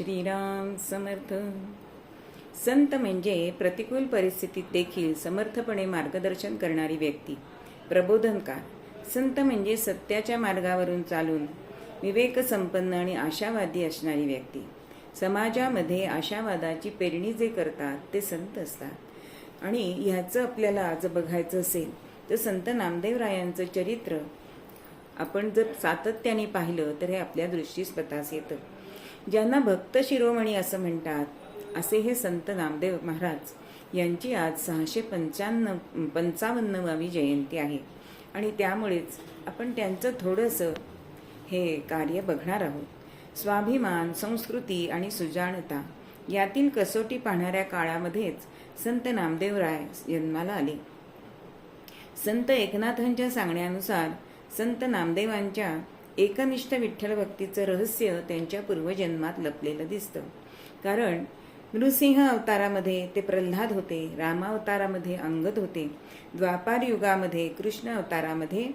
श्रीराम समर्थ. संत म्हणजे प्रतिकूल परिस्थितीत देखील समर्थपणे मार्गदर्शन करणारी व्यक्ती. प्रबोधनकार. संत म्हणजे सत्याच्या मार्गावरून चालून विवेकसंपन्न आणि आशावादी असणारी व्यक्ती. समाजामध्ये आशावादाची पेरणी जे करतात ते संत असतात. आणि ह्याचं आपल्याला आज बघायचं असेल तर संत नामदेवरायांचं चरित्र आपण जर सातत्याने पाहिलं तर हे आपल्या दृष्टीस पतास येतं. ज्यांना भक्त शिरोमणी असं म्हणतात असे हे संत नामदेव महाराज यांची आज सहाशे पंच्याण्णव पंचावन्नवावी जयंती आहे. आणि त्यामुळेच आपण त्यांचं थोडंसं हे कार्य बघणार आहोत. स्वाभिमान संस्कृती आणि सुजाणता यातील कसोटी पाहणाऱ्या काळामध्येच संत नामदेवराय जन्माला आले. संत एकनाथांच्या सांगण्यानुसार संत नामदेवांच्या एकनिष्ठ विठ्ठल भक्तीचं रहस्य त्यांच्या पूर्वजन्मात लपलेलं दिसतं. कारण नृसिंह अवतारामध्ये ते प्रल्हाद होते रामावतारामध्ये अंगद होते द्वापार युगामध्ये कृष्ण अवतारामध्ये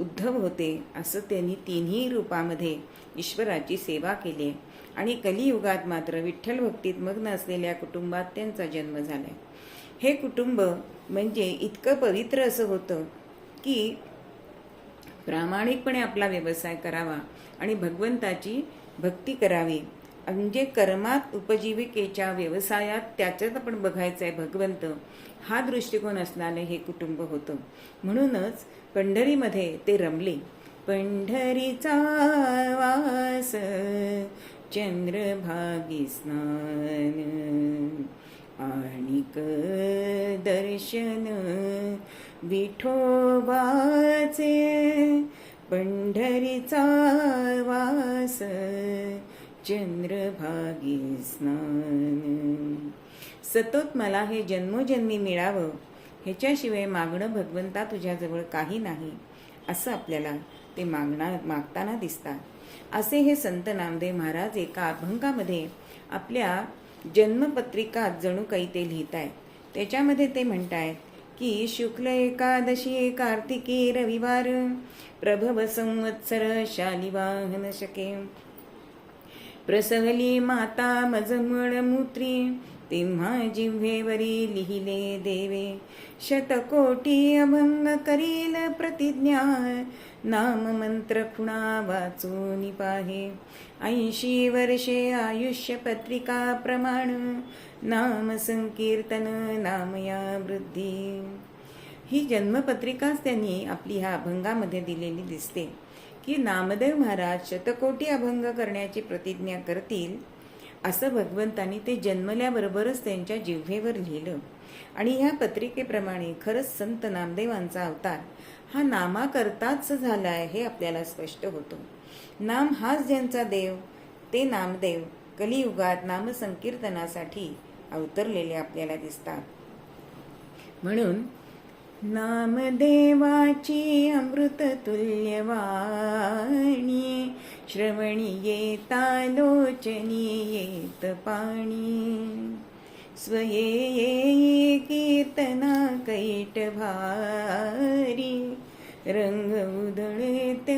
उद्धव होते असं त्यांनी तिन्ही रूपामध्ये ईश्वराची सेवा केली. आणि कलियुगात मात्र विठ्ठल भक्तीत मग्न असलेल्या कुटुंबात त्यांचा जन्म झाला हे कुटुंब म्हणजे इतकं पवित्र असं होतं की प्रामाणिकपणे आपला व्यवसाय करावा आणि भगवंताची भक्ती करावी. म्हणजे कर्मात उपजीविकेच्या व्यवसायात त्याच्यात आपण बघायचं आहे भगवंत. हा दृष्टिकोन असणारे हे कुटुंब होतं. म्हणूनच पंढरीमध्ये ते रमले. पंढरीचा वास चंद्रभागी स्नान आणिक दर्शन विठोबाचे पंढरीचा वास चंद्रभागी स्नान. सतत मला हे जन्मोजन्मी मिळावं ह्याच्याशिवाय मागणं भगवंता तुझ्याजवळ काही नाही असं आपल्याला ते मागणार मागताना दिसतात. असे हे संत नामदेव महाराज एका अभंगामध्ये आपल्या जन्मपत्रिकात जणू काही ते लिहित आहेत त्याच्यामध्ये ते म्हणत आहेत की शुक्ल एकादशी कार्तिकी रविवार प्रभव संवत्सर शालिवाहन शके। प्रसहली माता मजमळ मूत्री तेव्हा जिव्हेवरी लिहिले देवे. शतकोटी अभंग करील प्रतिज्ञा. नाम मंत्र खुणा वाचून पाहे ऐंशी वर्षे आयुष्य पत्रिका प्रमाण. नाम संकीर्तन नामया वृद्धी. ही जन्मपत्रिकाच त्यांनी आपली ह्या अभंगामध्ये दिलेली दिसते. की नामदेव महाराज शतकोटी अभंग करण्याची प्रतिज्ञा करतील असं भगवंतानी ते जन्मल्याबरोबरच त्यांच्या जिव्हेवर लिहिलं. आणि ह्या पत्रिकेप्रमाणे खरंच संत नामदेवांचा अवतार हा नामाकरताच झाला आहे हे आपल्याला स्पष्ट होतं. नाम हाच ज्यांचा देव ते नामदेव कलियुगात नामसंकीर्तनासाठी अवतरलेले आपल्याला दिसतात. म्हणून नामदेवाची अमृत तुल्यवाणी श्रवणी येता लोचनी येत पाणी. स्वये ये कीर्तना कैट भारी. रंग उधळेत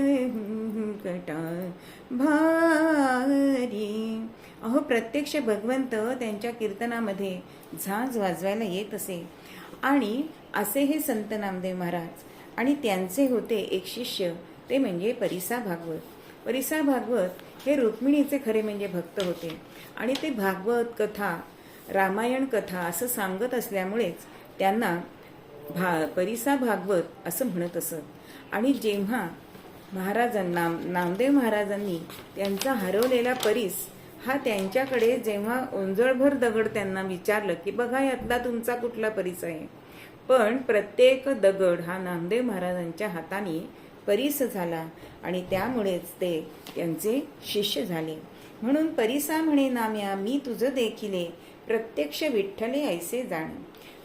कटा भारी. अहो प्रत्यक्ष भगवंत त्यांच्या कीर्तनामध्ये झांज वाजवायला येत असे. आणि असे हे संत नामदेव महाराज आणि त्यांचे होते एक शिष्य ते म्हणजे परिसा भागवत. परिसा भागवत हे रुक्मिणीचे खरे म्हणजे भक्त होते. आणि ते भागवत कथा रामायण कथा असं सांगत असल्यामुळेच त्यांना भा परिसा भागवत असं म्हणत असत. आणि जेव्हा महाराजांना नामदेव महाराजांनी त्यांचा हरवलेला परीस हा त्यांच्याकडे जेव्हा ओंजळभर दगड त्यांना विचारलं की बघा यातला तुमचा कुठला परीस आहे? पण प्रत्येक दगड हा नामदेव महाराजांच्या हाताने परीस झाला आणि त्यामुळेच ते त्यांचे शिष्य झाले. म्हणून परिसा म्हणे नाम्या मी तुझं देखिले प्रत्यक्ष विठ्ठले ऐसे जाण.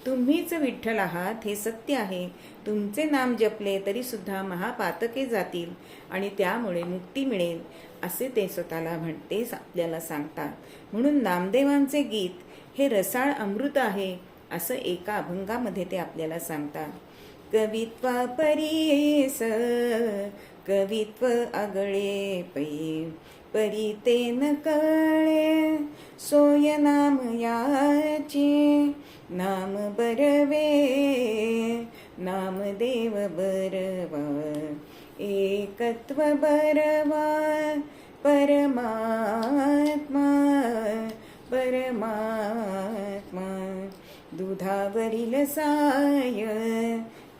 तुम्हीच विठ्ठल आहात हे सत्य आहे. तुमचे नाम जपले तरीसुद्धा महापातके जातील आणि त्यामुळे मुक्ती मिळेल. असे ते स्वतःला म्हणतेच आपल्याला सांगतात. म्हणून नामदेवांचे गीत हे रसाळ अमृत आहे असं एका अभंगामध्ये ते आपल्याला सांगतात. कवित्वा परीस कवित्व आगळे पै परी ते न कळे सोय नाम याची नाम बरवे नाम देव बरवा एकत्व बरवा परमात्मा परमात्मा दुधावरील साय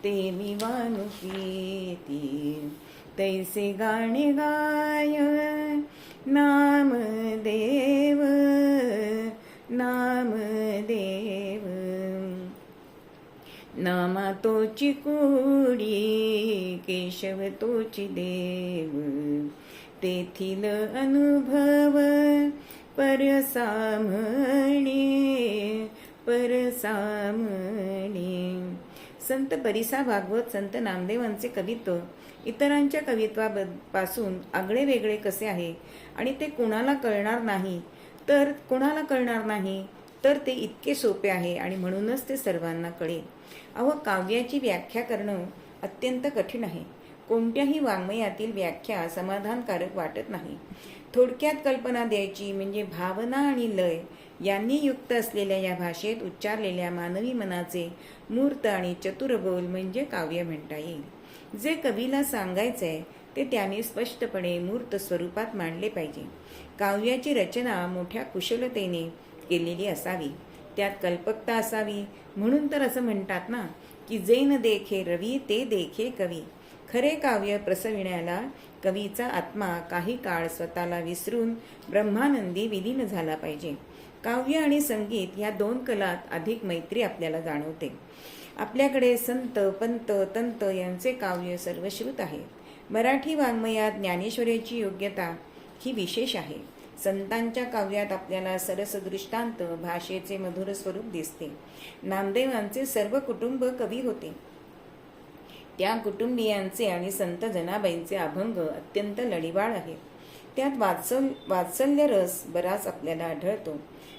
ते मी वानुकीती तैसे गाणे गाय नाम देव नाम देव. नामा तोची कुडी केशव तोची देव. तेथील अनुभव परसामणे परसामणे. संत परिसा भागवत संत नामदेवांचे कवित्व इतरांच्या कवित्वापासून आगळे वेगळे कसे आहे आणि ते कुणाला कळणार नाही? तर कुणाला कळणार नाही? तर ते इतके सोपे आहे आणि म्हणूनच ते सर्वांना कळेल. अहो काव्याची व्याख्या करणं अत्यंत कठीण आहे. कोणत्याही वाङ्मयातील व्याख्या समाधानकारक वाटत नाही. थोडक्यात कल्पना द्यायची म्हणजे भावना आणि लय यांनी युक्त असलेल्या या भाषेत उच्चारलेल्या मानवी मनाचे मूर्त आणि चतुरबोल म्हणजे काव्य म्हणता येईल. जे कवीला सांगायचंय ते त्याने स्पष्टपणे मूर्त स्वरूपात मांडले पाहिजे. काव्याची रचना मोठ्या कुशलतेने केलेली असावी. त्यात कल्पकता असावी. म्हणून तर असं म्हणतात ना की जे न देखे रवी ते देखे कवी. खरे काव्य प्रसविण्याला कवीचा आत्मा काही काळ स्वतःला विसरून ब्रह्मानंदी विलीन झाला पाहिजे. काव्य आणि संगीत या दोन कलात अधिक मैत्री आपल्याला जाणवते. आपल्याकडे संत पंत तंत यांचे काव्य सर्वश्रुत आहे. मराठी वाङ्मयात ज्ञानेश्वरीची योग्यता ही विशेष आहे. संतांच्या काव्यात आपल्याला सरस दृष्टांत भाषेचे मधुर स्वरूप दिसते. नामदेवांचे सर्व कुटुंब कवी होते. त्या कुटुंबियांचे आणि संत जनाबाईंचे अभंग अत्यंत लढीवाळ आहेत त्यात वात्सल वात्सल्य रस बराच आपल्याला आढळतो.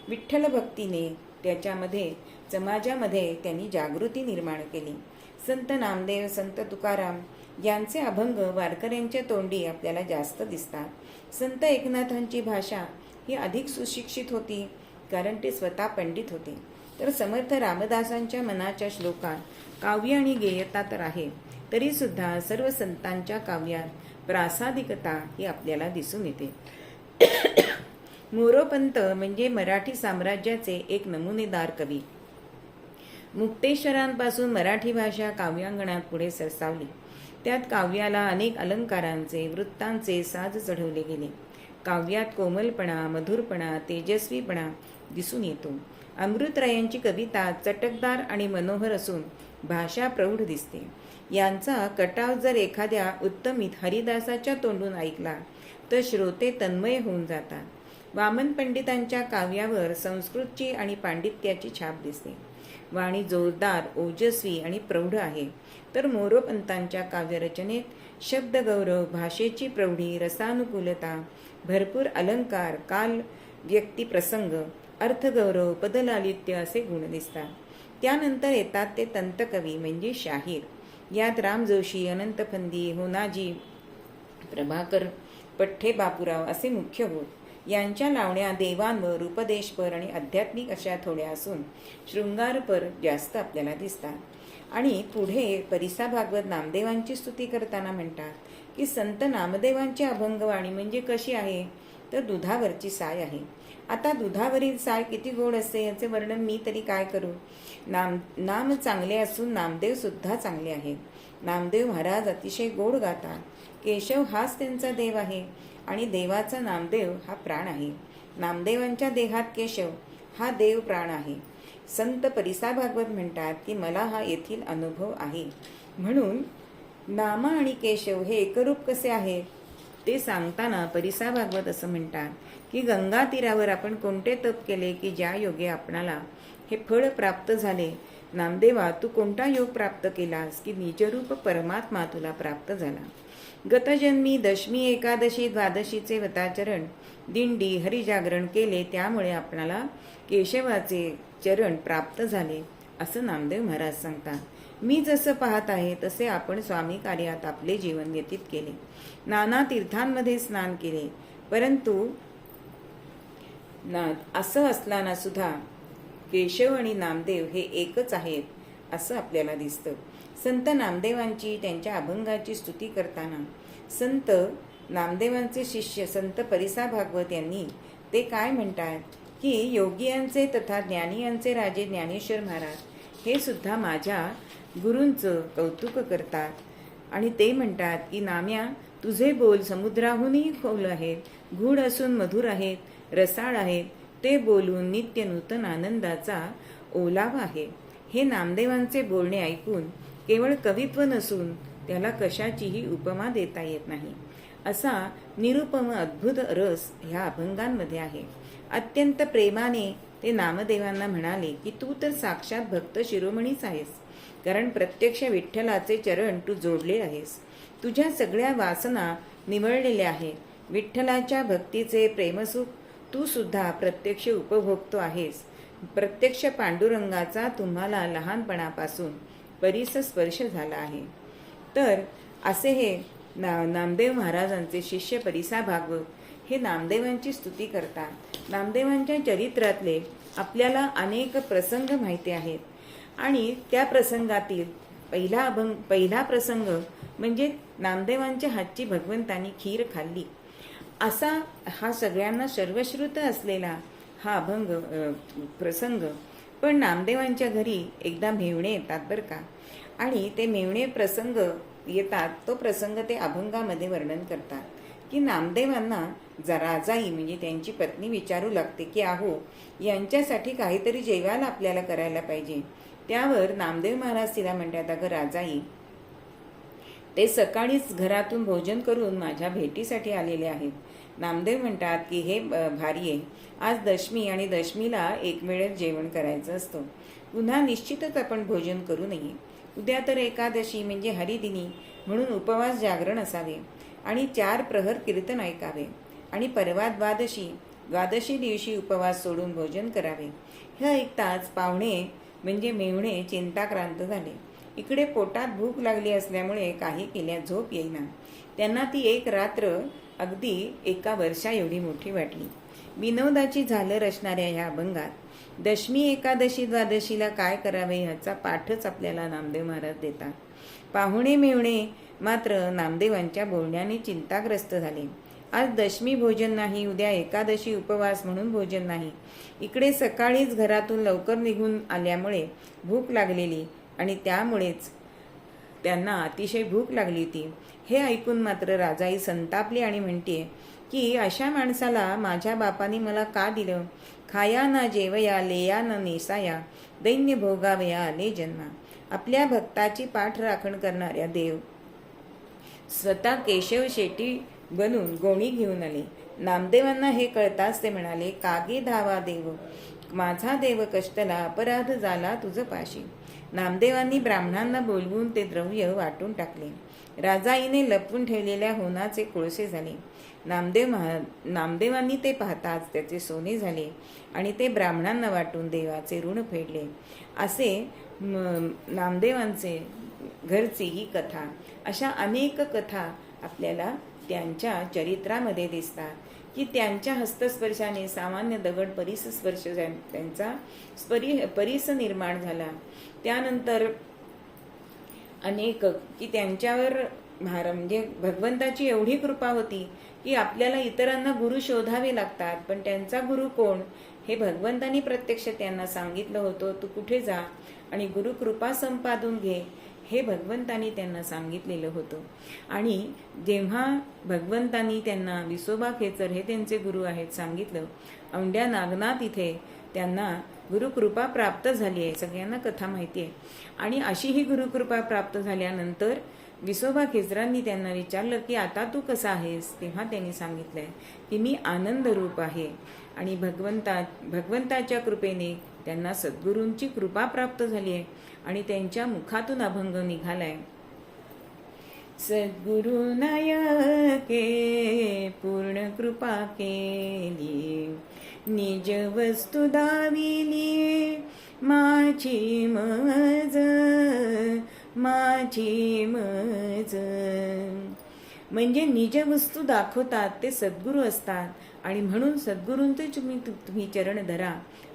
विठ्ठल भक्तीने त्याच्यामध्ये समाजामध्ये त्यांनी जागृती निर्माण केली. संत नामदेव संत तुकाराम यांचे अभंग वारकऱ्यांच्या तोंडी आपल्याला जास्त दिसतात. संत एकनाथांची भाषा ही अधिक सुशिक्षित होती कारण ते स्वतः पंडित होते. तर समर्थ रामदासांच्या मनाच्या श्लोकात काव्य आणि गेयता तर आहे. तरी सुद्धा सर्व संतांच्या काव्यात प्रासादिकता ही आपल्याला दिसून येते. मोरोपंत म्हणजे मराठी साम्राज्याचे एक नमुनेदार कवी. मुक्तेश्वरांपासून मराठी भाषा काव्यांगणात पुढे सरसावली. त्यात काव्याला अनेक अलंकारांचे वृत्तांचे साज चढवले गेले. काव्यात कोमलपणा मधुरपणा तेजस्वीपणा दिसून येतो. अमृतरायांची कविता चटकदार आणि मनोहर असून भाषा प्रौढ दिसते. यांचा कटाव जर एखाद्या उत्तमित हरिदासाच्या तोंडून ऐकला तर श्रोते तन्मय होऊन जातात. वामन पंडितांच्या काव्यावर संस्कृतची आणि पांडित्याची छाप दिसते. वाणी जोरदार ओजस्वी आणि प्रौढ आहे. तर मोरोपंतांच्या काव्यरचनेत शब्दगौरव भाषेची प्रौढी रसानुकूलता भरपूर अलंकार काल व्यक्तिप्रसंग अर्थगौरव पदलालित्य असे गुण दिसतात. त्यानंतर येतात ते तंतकवी म्हणजे शाहीर. यात राम जोशी अनंत फंदी होनाजी प्रभाकर पठ्ठे बापूराव असे मुख्य होत यांच्या लावण्या देवांवर उपदेशपर आणि आध्यात्मिक अशा थोड्या असून शृंगारपर जास्त आपल्याला दिसतात. आणि पुढे परिसा भागवत नामदेवांची स्तुती करताना म्हणतात की संत नामदेवांची अभंगवाणी म्हणजे कशी आहे? तर दुधावरची साय आहे. आता दुधावरील साय किती गोड असते याचे वर्णन मी तरी काय करू? नाम नाम चांगले असून नामदेव सुद्धा चांगले आहेत. नामदेव महाराज अतिशय गोड गातात केशव हाच त्यांचा देव आहे आणि देवाचा नामदेव हा प्राण आहे. नामदेवांच्या देहात केशव हा देव प्राण आहे. संत परिसा भागवत म्हणतात की मला हा येथील अनुभव आहे. म्हणून नामा आणि केशव हे एकरूप कसे आहेत? ते सांगताना परिसा भागवत असं म्हणतात की गंगा तीरावर आपण कोणते तप केले की ज्या योगे आपणाला हे फळ प्राप्त झाले? नामदेवा तू कोणता योग प्राप्त केलास की निजरूप परमात्मा तुला प्राप्त झाला? गतजन्मी दशमी एकादशी द्वादशीचे वताचरण दिंडी हरिजागरण केले त्यामुळे आपणाला केशवाचे चरण प्राप्त झाले असं नामदेव महाराज सांगतात. मी जसं पाहत आहे तसे आपण स्वामी कार्यात आपले जीवन व्यतीत केले. नाना तीर्थांमध्ये स्नान केले. परंतु ना असं असताना सुद्धा केशव आणि नामदेव हे एकच आहेत असं आपल्याला दिसतं. संत नामदेवांची त्यांच्या अभंगाची स्तुती करताना संत नामदेवांचे शिष्य संत परिसा भागवत यांनी ते काय म्हणतात? की योगियांचे तथा ज्ञानियांचे राजे ज्ञानेश्वर महाराज हे सुद्धा माझ्या गुरूंचं कौतुक करतात. आणि ते म्हणतात की नाम्या तुझे बोल समुद्राहूनही खोल आहेत गूढ असून मधुर आहेत रसाळ आहेत ते बोलून नित्य नूतन आनंदाचा ओलावा आहे. हे नामदेवांचे बोलणे ऐकून केवळ कवित्व नसून त्याला कशाचीही उपमा देता येत नाही. असा निरुपम अद्भुत रस ह्या अभंगांमध्ये आहे. अत्यंत प्रेमाने ते नामदेवांना म्हणाले की तू तर साक्षात भक्त शिरोमणीच आहेस. कारण प्रत्यक्ष विठ्ठलाचे चरण तू जोडले आहेस. तुझ्या सगळ्या वासना निवळलेल्या आहेत. विठ्ठलाच्या भक्तीचे प्रेमसुख तू सुद्धा प्रत्यक्ष उपभोगतो आहेस. प्रत्यक्ष पांडुरंगाचा तुम्हाला लहानपणापासून परिस स्पर्श झाला आहे. तर असे हे ना नामदेव महाराजांचे शिष्य परिसा भागवत हे नामदेवांची स्तुती करतात. नामदेवांच्या चरित्रातले आपल्याला अनेक प्रसंग माहिती आहेत. आणि त्या प्रसंगातील पहिला अभंग पहिला प्रसंग म्हणजे नामदेवांच्या हातची भगवंतांनी खीर खाल्ली. असा हा सगळ्यांना सर्वश्रुत असलेला हा अभंग प्रसंग पण नामदेवांच्या घरी एकदा मेवणे येतात बरं का. आणि ते मेवणे प्रसंग येतात तो प्रसंग ते अभंगामध्ये वर्णन करतात. की नामदेवांना जराजाई म्हणजे त्यांची पत्नी विचारू लागते की आहो यांच्यासाठी काहीतरी जेवायला आपल्याला करायला पाहिजे. त्यावर नामदेव महाराज तिला म्हणतात अगं राजाई ते सकाळीच घरातून भोजन करून माझ्या भेटीसाठी आलेले आहेत. नामदेव म्हणतात की हे भारी आहे आज दशमी आणि दशमीला एक वेळेस जेवण करायचं असतं. पुन्हा निश्चितच आपण भोजन करू नये. उद्या तर एकादशी म्हणजे हरिदिनी म्हणून उपवास जागरण असावे आणि चार प्रहर कीर्तन ऐकावे आणि परवा द्वादशी द्वादशी दिवशी उपवास सोडून भोजन करावे. हे ऐकताच पाहुणे म्हणजे मेवणे चिंताक्रांत झाले. इकडे पोटात भूक लागली असल्यामुळे काही केल्या झोप येईना. त्यांना ती एक रात्र अगदी एका वर्षा एवढी मोठी वाटली. विनोदाची झालर असणाऱ्या ह्या अभंगात दशमी एकादशी द्वादशीला काय करावे ह्याचा पाठच आपल्याला नामदेव महाराज देतात. पाहुणे मेवणे मात्र नामदेवांच्या बोलण्याने चिंताग्रस्त झाले. आज दशमी भोजन नाही उद्या एकादशी उपवास म्हणून भोजन नाही. इकडे सकाळीच घरातून लवकर निघून आल्यामुळे भूक लागलेली आणि त्यामुळेच त्यांना अतिशय भूक लागली होती. हे ऐकून मात्र राजाई संतापली आणि म्हणते की अशा माणसाला माझ्या बापाने मला का दिलं? खाया ना जेवया लेया ना नेसाया दैन्य भोगावया आले जन्मा. आपल्या भक्ताची पाठ राखण करणाऱ्या देव. स्वतः केशव शेट्टी बनून गोणी घेऊन आले. नामदेवांना हे कळताच ते म्हणाले कागे धावा देव माझा देव कष्टला अपराध झाला तुझं पाशी. नामदेवांनी ब्राह्मणांना बोलवून ते द्रव्य वाटून टाकले. राजाईने लपवून ठेवलेल्या होनाचे कोळसे झाले. नामदेव महा नामदेवांनी ते पाहताच त्याचे सोने झाले आणि ते ब्राह्मणांना वाटून देवाचे ऋण फेडले. असे म, नामदेवांचे घरची ही कथा अशा अनेक कथा आपल्याला त्यांच्या चरित्रामध्ये दिसतात की त्यांच्या हस्तस्पर्शाने सामान्य दगड परिसस्पर्श स्पर्श त्यांचा स्परी परिस निर्माण झाला. त्यानंतर अनेक की त्यांच्यावर भार म्हणजे भगवंताची एवढी कृपा होती की आपल्याला इतरांना गुरु शोधावे लागतात. पण त्यांचा गुरु कोण? हे भगवंतानी प्रत्यक्ष त्यांना सांगितलं होतं. तू कुठे जा आणि गुरु कृपा संपादून घे. हे भगवंतानी त्यांना सांगितलेलं होतं. आणि जेव्हा भगवंतानी त्यांना विसोबा खेचर हे त्यांचे गुरु आहेत सांगितलं औंड्या नागनाथ इथे त्यांना गुरुकृपा प्राप्त झाली आहे सगळ्यांना कथा माहिती आहे. आणि अशी ही गुरुकृपा प्राप्त झाल्यानंतर विसोबा खेचरांनी त्यांना विचारलं की आता तू कसा आहेस? तेव्हा त्यांनी सांगितलंय की मी आनंदरूप आहे. आणि भगवंता भगवंताच्या कृपेने त्यांना सद्गुरूंची कृपा प्राप्त झाली आहे. आणि त्यांच्या मुखातून अभंग निघालाय. सद्गुरु नायके पूर्ण कृपा केली. निज वस्तू दाविली. माझी मज माझी मज. म्हणजे निज वस्तू दाखवतात ते सद्गुरू असतात. आणि म्हणून सद्गुरूंचे तुम्ही तुम्ही चरण धरा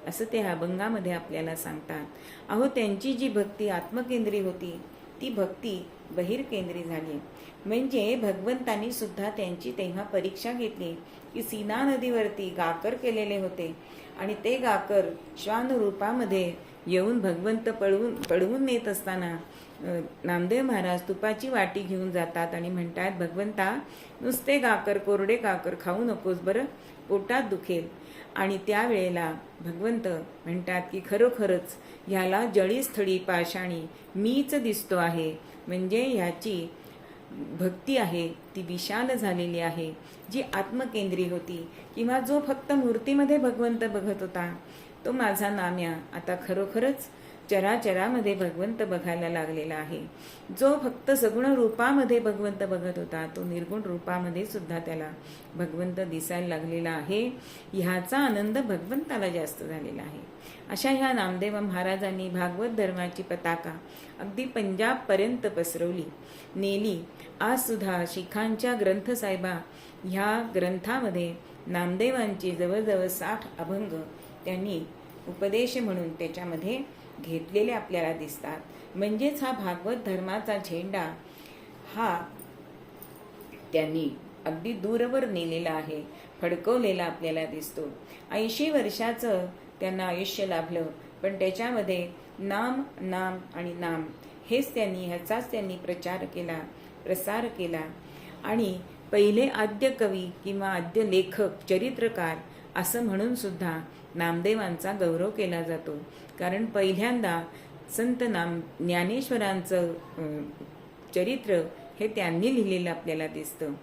असं ते अभंगामध्ये आपल्याला सांगतात. अहो त्यांची जी भक्ती आत्मकेंद्री होती ती भक्ती बहिर्केंद्री झाली. म्हणजे भगवंतांनी सुद्धा त्यांची तेव्हा परीक्षा घेतली की सीना नदीवरती गाकर केलेले होते. आणि ते गाकर श्वानरूपामध्ये येऊन भगवंत पळवून पळवून नेत असताना नामदेव महाराज तुपाची वाटी घेऊन जातात आणि म्हणतात भगवंता नुसते काकर कोरडे काकर खाऊ नकोस बरं पोटात दुखेल. आणि त्यावेळेला भगवंत म्हणतात की खरोखरच ह्याला जळीस्थळी पाषाणी मीच दिसतो आहे. म्हणजे ह्याची भक्ती आहे ती विशाल झालेली आहे जी आत्मकेंद्री होती. किंवा जो फक्त मूर्तीमध्ये भगवंत बघत होता. तो माझा नाम्या आता खरोखरच चराचरामध्ये भगवंत बघायला लागलेला आहे. जो फक्त सगुण रूपामध्ये भगवंत बघत होता तो निर्गुण रूपामध्ये सुद्धा त्याला भगवंत दिसायला लागलेला आहे. ह्याचा आनंद भगवंताला जास्त झालेला आहे. अशा ह्या नामदेव महाराजांनी भागवत धर्माची पताका अगदी पंजाबपर्यंत पसरवली. नेली. आज सुद्धा शिखांच्या ग्रंथसाहेबा ह्या ग्रंथामध्ये नामदेवांची जवळजवळ साठ अभंग त्यांनी उपदेश म्हणून त्याच्यामध्ये घेतलेले आपल्याला दिसतात. म्हणजेच हा भागवत धर्माचा झेंडा हा त्यांनी अगदी दूरवर नेलेला आहे फडकवलेला आपल्याला दिसतो. ऐंशी वर्षाचं त्यांना आयुष्य लाभलं पण त्याच्यामध्ये नाम नाम आणि नाम हेच त्यांनी ह्याचाच त्यांनी प्रचार केला प्रसार केला. आणि पहिले आद्य कवी किंवा आद्य लेखक चरित्रकार असं म्हणून सुद्धा नामदेवांचा गौरव केला जातो. कारण पहिल्यांदा संत नाम ज्ञानेश्वरांचं चरित्र हे त्यांनी लिहिलेलं आपल्याला दिसतं.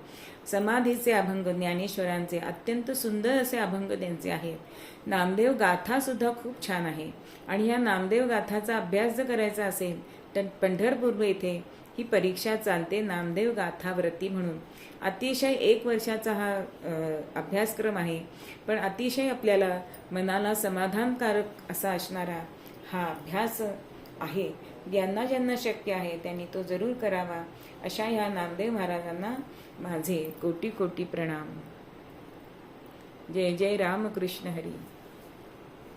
समाधीचे अभंग ज्ञानेश्वरांचे अत्यंत सुंदर असे अभंग त्यांचे आहेत. नामदेव गाथासुद्धा खूप छान आहे. आणि ह्या नामदेव गाथाचा अभ्यास जर करायचा असेल तर पंढरपूर येथे ही परीक्षा चालते नामदेव गाथाव्रती म्हणून. अतिशय एक वर्षाचा हा अभ्यासक्रम आहे. पण अतिशय आपल्याला मनाला समाधानकारक असा असणारा हा अभ्यास आहे. ज्यांना ज्यांना शक्य आहे त्यांनी तो जरूर करावा अशा ह्या नामदेव महाराजांना माझे कोटी कोटी प्रणाम. जय जय रामकृष्ण हरी.